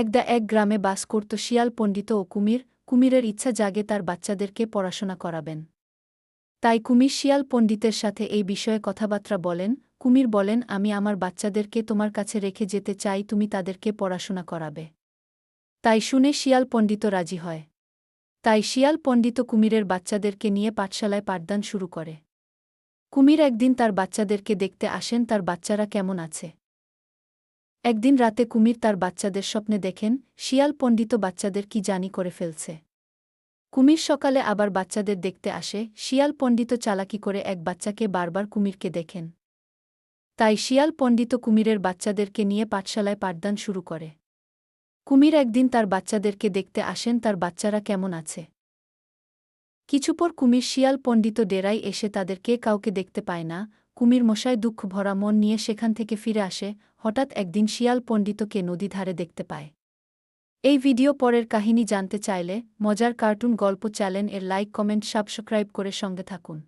একদা এক গ্রামে বাস করত শিয়াল পণ্ডিত ও কুমির, কুমিরের ইচ্ছা জাগে তার বাচ্চাদেরকে পড়াশোনা করাবেন। তাই কুমির শিয়াল পণ্ডিতের সাথে এই বিষয়ে কথাবার্তা বলেন, কুমির বলেন, আমি আমার বাচ্চাদেরকে তোমার কাছে রেখে যেতে চাই, তুমি তাদেরকে পড়াশোনা করাবে। তাই শুনে শিয়াল পণ্ডিত রাজি হয়। তাই শিয়াল পণ্ডিত কুমিরের বাচ্চাদেরকে নিয়ে পাঠশালায় পাঠদান শুরু করে। কুমির একদিন তার বাচ্চাদেরকে দেখতে আসেন, তার বাচ্চারা কেমন আছে? একদিন রাতে কুমির তার বাচ্চাদের স্বপ্নে দেখেন, শিয়াল পণ্ডিত বাচ্চাদের কি জানি করে ফেলছে। কুমির সকালে আবার বাচ্চাদের দেখতে আসে, শিয়াল পণ্ডিত চালাকি করে এক বাচ্চাকে বারবার কুমিরকে দেখেন। তাই শিয়াল পণ্ডিত কুমিরের বাচ্চাদেরকে নিয়ে পাঠশালায় পাঠদান শুরু করে। কুমির একদিন তার বাচ্চাদেরকে দেখতে আসেন, তার বাচ্চারা কেমন আছে। কিছুপর কুমির শিয়াল পণ্ডিত ডেরাই এসে তাদের কে কাউকে দেখতে পায় না, কুমির মশায় দুঃখ ভরা মন নিয়ে সেখান থেকে ফিরে আসে, হঠাৎ একদিন শিয়াল পণ্ডিতকে নদী ধারে দেখতে পায়। এই ভিডিও পরের কাহিনী জানতে চাইলে মজার কার্টুন গল্প চ্যানেল এর লাইক, কমেন্ট, সাবস্ক্রাইব করে সঙ্গে থাকুন।